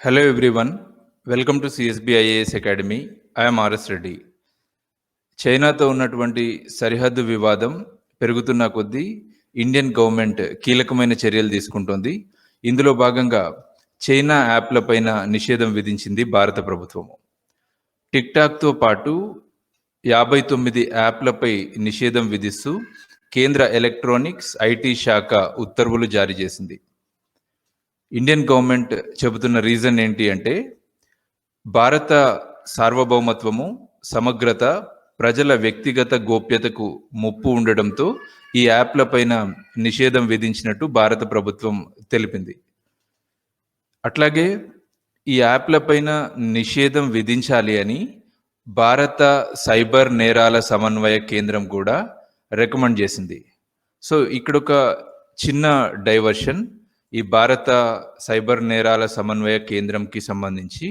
Hello everyone, welcome to CSB IAS Academy. I am Reddy చైనాతో ఉన్నటువంటి సరిహద్దు వివాదం పెరుగుతున్న కొద్దీ ఇండియన్ గవర్నమెంట్ కీలకమైన చర్యలు తీసుకుంటోంది. ఇందులో భాగంగా చైనా యాప్లపైన నిషేధం విధించింది భారత ప్రభుత్వము. టిక్ టాక్తో పాటు యాభై తొమ్మిది యాప్లపై నిషేధం విధిస్తూ కేంద్ర ఎలక్ట్రానిక్స్ ఐటీ శాఖ ఉత్తర్వులు జారీ చేసింది. ఇండియన్ గవర్నమెంట్ చెబుతున్న రీజన్ ఏంటి అంటే భారత సార్వభౌమత్వము సమగ్రత ప్రజల వ్యక్తిగత గోప్యతకు ముప్పు ఉండడంతో ఈ యాప్ల పైన నిషేధం విధించినట్టు భారత ప్రభుత్వం తెలిపింది. అట్లాగే ఈ యాప్ల పైన నిషేధం విధించాలి అని భారత సైబర్ నేరాల సమన్వయ కేంద్రం కూడా రికమెండ్ చేసింది. సో ఇక్కడ ఒక చిన్న డైవర్షన్. ఈ భారత సైబర్ నేరాల సమన్వయ కేంద్రంకి సంబంధించి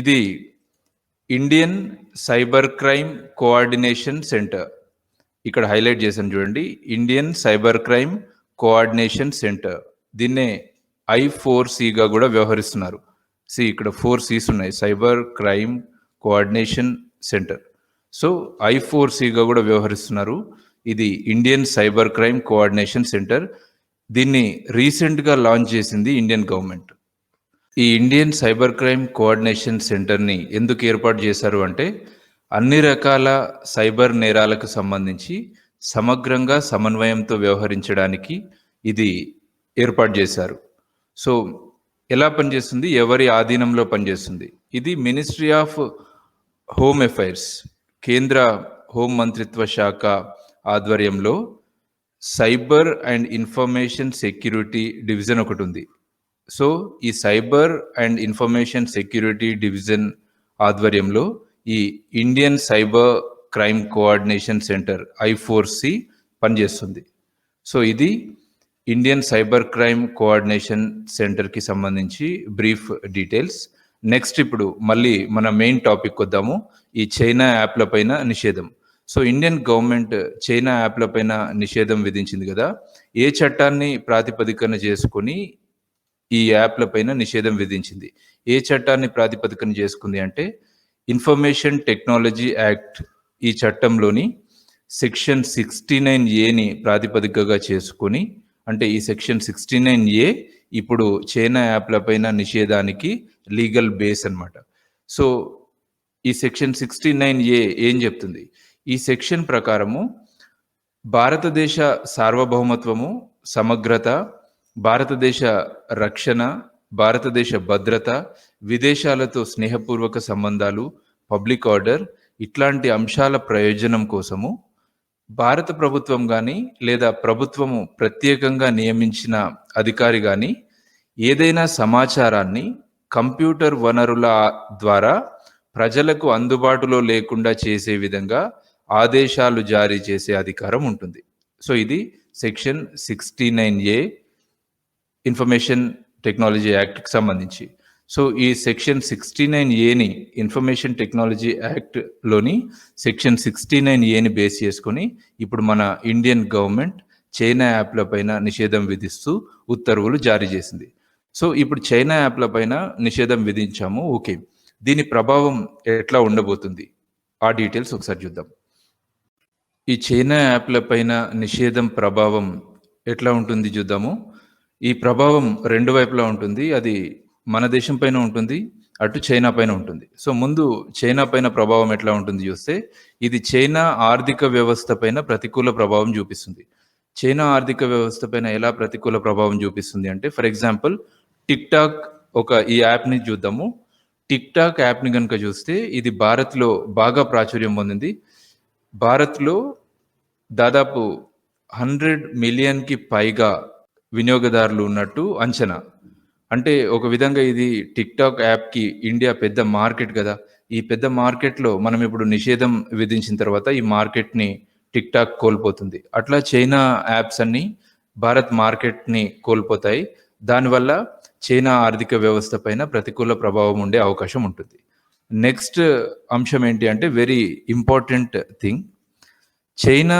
ఇది Indian cyber crime coordination centre. ఇక్కడ హైలైట్ చేశాను చూడండి. Indian cyber crime coordination centre. దీన్నే ఐ ఫోర్ సిగా కూడా వ్యవహరిస్తున్నారు. సి ఇక్కడ ఫోర్ సీస్ ఉన్నాయి. Cyber crime coordination centre. So I four సిగా కూడా వ్యవహరిస్తున్నారు. ఇది Indian cyber crime coordination centre. దీన్ని రీసెంట్గా లాంచ్ చేసింది ఇండియన్ గవర్నమెంట్. ఈ ఇండియన్ సైబర్ క్రైమ్ కోఆర్డినేషన్ సెంటర్ని ఎందుకు ఏర్పాటు చేశారు అంటే అన్ని రకాల సైబర్ నేరాలకు సంబంధించి సమగ్రంగా సమన్వయంతో వ్యవహరించడానికి ఇది ఏర్పాటు చేశారు. సో ఎలా పనిచేస్తుంది? ఎవరి ఆధీనంలో పనిచేస్తుంది? ఇది మినిస్ట్రీ ఆఫ్ హోమ్ అఫైర్స్ కేంద్ర హోం మంత్రిత్వ శాఖ ఆధ్వర్యంలో cyber and information security division ఒకటి ఉంది. సో ఈ cyber and information security division ఆధ్వర్యంలో ఈ Indian cyber crime coordination centre I four C పనిచేస్తుంది. సో ఇది ఇండియన్ సైబర్ క్రైమ్ కోఆర్డినేషన్ సెంటర్కి సంబంధించి బ్రీఫ్ డీటెయిల్స్. నెక్స్ట్ ఇప్పుడు మళ్ళీ మన మెయిన్ టాపిక్ వద్దాము ఈ చైనా యాప్ల పైన నిషేధం. సో ఇండియన్ గవర్నమెంట్ చైనా యాప్ల పైన నిషేధం విధించింది కదా. ఏ చట్టాన్ని ప్రాతిపదికన చేసుకొని ఈ యాప్ల పైన నిషేధం విధించింది? ఏ చట్టాన్ని ప్రాతిపదికన చేసుకుంది అంటే ఇన్ఫర్మేషన్ టెక్నాలజీ యాక్ట్ ఈ చట్టంలోని సెక్షన్ సిక్స్టీ నైన్ ఏని ప్రాతిపదికగా చేసుకొని అంటే ఈ సెక్షన్ సిక్స్టీ నైన్ ఏ ఇప్పుడు చైనా యాప్ల పైన నిషేధానికి లీగల్ బేస్ అన్నమాట. సో ఈ సెక్షన్ సిక్స్టీ నైన్ ఏ ఏం చెప్తుంది? ఈ సెక్షన్ ప్రకారము భారతదేశ సార్వభౌమత్వము సమగ్రత భారతదేశ రక్షణ భారతదేశ భద్రత విదేశాలతో స్నేహపూర్వక సంబంధాలు పబ్లిక్ ఆర్డర్ ఇట్లాంటి అంశాల ప్రయోజనం కోసము భారత ప్రభుత్వం కానీ లేదా ప్రభుత్వము ప్రత్యేకంగా నియమించిన అధికారి కానీ ఏదైనా సమాచారాన్ని కంప్యూటర్ వనరుల ద్వారా ప్రజలకు అందుబాటులో లేకుండా చేసే విధంగా ఆదేశాలు జారీ చేసే అధికారం ఉంటుంది. సో ఇది section sixty nine A information technology యాక్ట్కి సంబంధించి. సో ఈ సెక్షన్ సిక్స్టీ నైన్ ఏని ఇన్ఫర్మేషన్ టెక్నాలజీ యాక్ట్లోని సెక్షన్ సిక్స్టీ నైన్ ఏని బేస్ చేసుకొని ఇప్పుడు మన ఇండియన్ గవర్నమెంట్ చైనా యాప్ల పైన నిషేధం విధిస్తూ ఉత్తర్వులు జారీ చేసింది. సో ఇప్పుడు చైనా యాప్ల పైన నిషేధం విధించాము ఓకే. దీని ప్రభావం ఎట్లా ఉండబోతుంది? ఆ డీటెయిల్స్ ఒకసారి చూద్దాం. ఈ చైనా యాప్ల పైన నిషేధం ప్రభావం ఎట్లా ఉంటుంది చూద్దాము. ఈ ప్రభావం రెండు వైపులా ఉంటుంది. అది మన దేశం పైన ఉంటుంది అటు చైనా పైన ఉంటుంది. సో ముందు చైనా పైన ప్రభావం ఎట్లా ఉంటుంది చూస్తే ఇది చైనా ఆర్థిక వ్యవస్థ పైన ప్రతికూల ప్రభావం చూపిస్తుంది. చైనా ఆర్థిక వ్యవస్థ పైన ఎలా ప్రతికూల ప్రభావం చూపిస్తుంది అంటే ఫర్ ఎగ్జాంపుల్ టిక్ టాక్ ఒక ఈ యాప్ని చూద్దాము. టిక్ టాక్ యాప్ని కనుక చూస్తే ఇది భారత్లో బాగా ప్రాచుర్యం పొందింది. భారత్లో దాదాపు హండ్రెడ్ మిలియన్కి పైగా వినియోగదారులు ఉన్నట్టు అంచనా. అంటే ఒక విధంగా ఇది టిక్ టాక్ యాప్కి ఇండియా పెద్ద మార్కెట్ కదా. ఈ పెద్ద మార్కెట్లో మనం ఇప్పుడు నిషేధం విధించిన తర్వాత ఈ మార్కెట్ని టిక్ టాక్ కోల్పోతుంది. అట్లా చైనా యాప్స్ అన్నీ భారత్ మార్కెట్ని కోల్పోతాయి. దానివల్ల చైనా ఆర్థిక వ్యవస్థ పైన ప్రతికూల ప్రభావం ఉండే అవకాశం ఉంటుంది. నెక్స్ట్ అంశం ఏంటి అంటే వెరీ ఇంపార్టెంట్ థింగ్ చైనా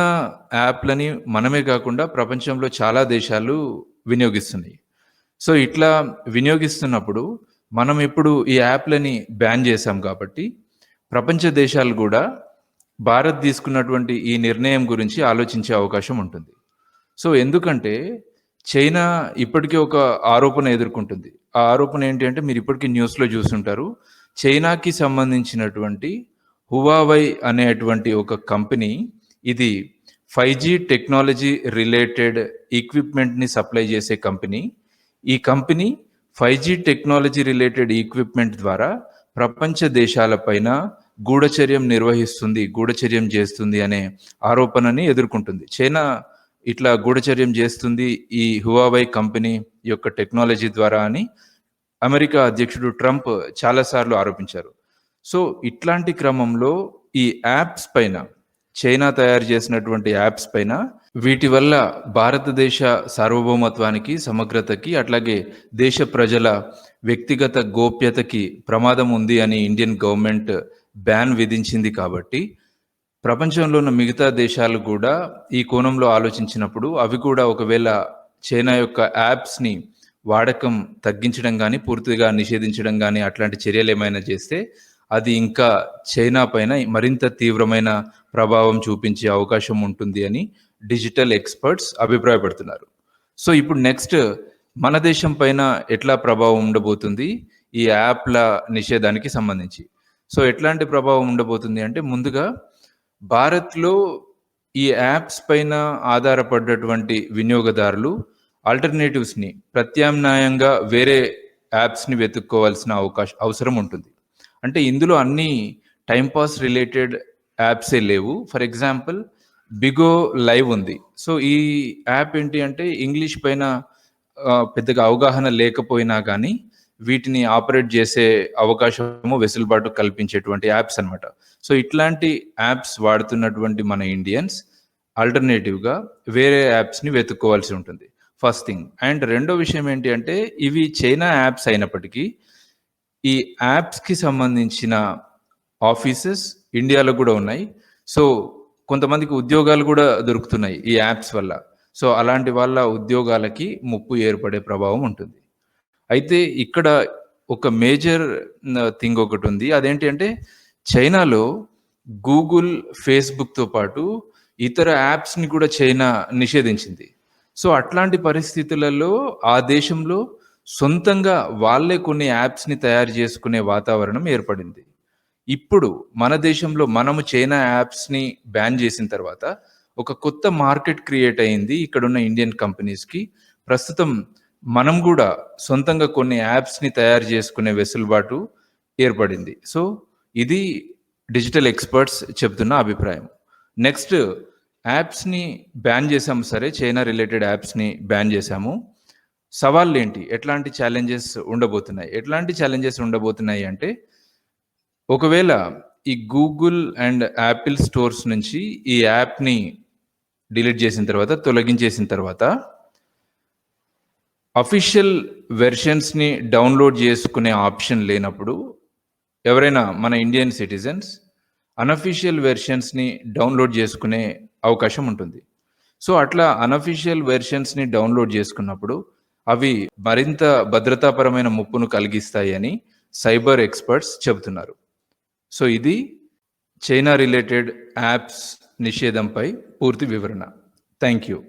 యాప్లని మనమే కాకుండా ప్రపంచంలో చాలా దేశాలు వినియోగిస్తున్నాయి. సో ఇట్లా వినియోగిస్తున్నప్పుడు మనం ఇప్పుడు ఈ యాప్లని బ్యాన్ చేశాం కాబట్టి ప్రపంచ దేశాలు కూడా భారత్ తీసుకున్నటువంటి ఈ నిర్ణయం గురించి ఆలోచించే అవకాశం ఉంటుంది. సో ఎందుకంటే చైనా ఇప్పటికే ఒక ఆరోపణ ఎదుర్కొంటుంది. ఆ ఆరోపణ ఏంటి అంటే మీరు ఇప్పటికీ న్యూస్లో చూస్తుంటారు చైనాకి సంబంధించినటువంటి హువావై అనేటువంటి ఒక కంపెనీ ఇది ఫైవ్ జీ టెక్నాలజీ రిలేటెడ్ ఈక్విప్మెంట్ని సప్లై చేసే కంపెనీ. ఈ company five G technology related equipment ద్వారా ప్రపంచ దేశాలపైన గూఢచర్యం నిర్వహిస్తుంది గూఢచర్యం చేస్తుంది అనే ఆరోపణని ఎదుర్కొంటుంది. చైనా ఇట్లా గూఢచర్యం చేస్తుంది ఈ హువావై కంపెనీ యొక్క టెక్నాలజీ ద్వారా అని అమెరికా అధ్యక్షుడు ట్రంప్ చాలాసార్లు ఆరోపించారు. సో ఇట్లాంటి క్రమంలో ఈ యాప్స్ పైన చైనా తయారు చేసినటువంటి యాప్స్ పైన వీటి వల్ల భారతదేశ సార్వభౌమత్వానికి సమగ్రతకి అట్లాగే దేశ ప్రజల వ్యక్తిగత గోప్యతకి ప్రమాదం ఉంది అని ఇండియన్ గవర్నమెంట్ బ్యాన్ విధించింది కాబట్టి ప్రపంచంలో ఉన్న మిగతా దేశాలు కూడా ఈ కోణంలో ఆలోచించినప్పుడు అవి కూడా ఒకవేళ చైనా యొక్క యాప్స్ని వాడకం తగ్గించడం కానీ పూర్తిగా నిషేధించడం కానీ అట్లాంటి చర్యలు ఏమైనా చేస్తే అది ఇంకా చైనా పైన మరింత తీవ్రమైన ప్రభావం చూపించే అవకాశం ఉంటుంది అని డిజిటల్ ఎక్స్పర్ట్స్ అభిప్రాయపడుతున్నారు. సో ఇప్పుడు నెక్స్ట్ మన దేశం పైన ఎట్లా ప్రభావం ఉండబోతుంది? ఈ యాప్ల నిషేధానికి సంబంధించి. సో ఎట్లాంటి ప్రభావం ఉండబోతుంది అంటే ముందుగా భారత్లో ఈ యాప్స్ పైన ఆధారపడ్డటువంటి వినియోగదారులు ఆల్టర్నేటివ్స్ని ప్రత్యామ్నాయంగా వేరే యాప్స్ని వెతుక్కోవాల్సిన అవకాశం అవసరం ఉంటుంది. అంటే ఇందులో అన్ని టైంపాస్ రిలేటెడ్ యాప్సే లేవు. ఫర్ ఎగ్జాంపుల్ బిగో లైవ్ ఉంది. సో ఈ యాప్ ఏంటి అంటే ఇంగ్లీష్ పైన పెద్దగా అవగాహన లేకపోయినా కానీ వీటిని ఆపరేట్ చేసే అవకాశము వెసులుబాటు కల్పించేటువంటి యాప్స్ అన్నమాట. సో ఇట్లాంటి యాప్స్ వాడుతున్నటువంటి మన ఇండియన్స్ ఆల్టర్నేటివ్గా వేరే యాప్స్ని వెతుక్కోవాల్సి ఉంటుంది. ఫస్ట్ థింగ్ అండ్ రెండో విషయం ఏంటి అంటే ఇవి చైనా యాప్స్ అయినప్పటికీ ఈ యాప్స్కి సంబంధించిన ఆఫీసెస్ ఇండియాలో కూడా ఉన్నాయి. సో కొంతమందికి ఉద్యోగాలు కూడా దొరుకుతున్నాయి ఈ యాప్స్ వల్ల. సో అలాంటి వాళ్ళ ఉద్యోగాలకి ముప్పు ఏర్పడే ప్రభావం ఉంటుంది. అయితే ఇక్కడ ఒక మేజర్ థింగ్ ఒకటి ఉంది. అదేంటి అంటే చైనాలో గూగుల్ ఫేస్బుక్తో పాటు ఇతర యాప్స్ని కూడా చైనా నిషేధించింది. సో అట్లాంటి పరిస్థితులలో ఆ దేశంలో సొంతంగా వాళ్ళే కొన్ని యాప్స్ని తయారు చేసుకునే వాతావరణం ఏర్పడింది. ఇప్పుడు మన దేశంలో మనము చైనా యాప్స్ని బ్యాన్ చేసిన తర్వాత ఒక కొత్త మార్కెట్ క్రియేట్ అయింది ఇక్కడున్న ఇండియన్ కంపెనీస్కి ప్రస్తుతం మనం కూడా సొంతంగా కొన్ని యాప్స్ని తయారు చేసుకునే వెసులుబాటు ఏర్పడింది. సో ఇది డిజిటల్ ఎక్స్పర్ట్స్ చెప్తున్న అభిప్రాయం. నెక్స్ట్ యాప్స్ని బ్యాన్ చేసాము సరే చైనా రిలేటెడ్ యాప్స్ని బ్యాన్ చేసాము సవాళ్ళు ఏంటి ఎట్లాంటి ఛాలెంజెస్ ఉండబోతున్నాయి? ఎట్లాంటి ఛాలెంజెస్ ఉండబోతున్నాయి అంటే ఒకవేళ ఈ గూగుల్ అండ్ యాపిల్ స్టోర్స్ నుంచి ఈ యాప్ని డిలీట్ చేసిన తర్వాత తొలగించేసిన తర్వాత అఫీషియల్ వెర్షన్స్ని డౌన్లోడ్ చేసుకునే ఆప్షన్ లేనప్పుడు ఎవరైనా మన ఇండియన్ సిటిజన్స్ అన్అఫీషియల్ వెర్షన్స్ని డౌన్లోడ్ చేసుకునే అవకాశం ఉంటుంది. సో అట్లా అనఫీషియల్ వెర్షన్స్ని డౌన్లోడ్ చేసుకున్నప్పుడు అవి మరింత భద్రతాపరమైన ముప్పును కలిగిస్తాయని సైబర్ ఎక్స్పర్ట్స్ చెబుతున్నారు. సో ఇది చైనా రిలేటెడ్ యాప్స్ నిషేధంపై పూర్తి వివరణ. Thank you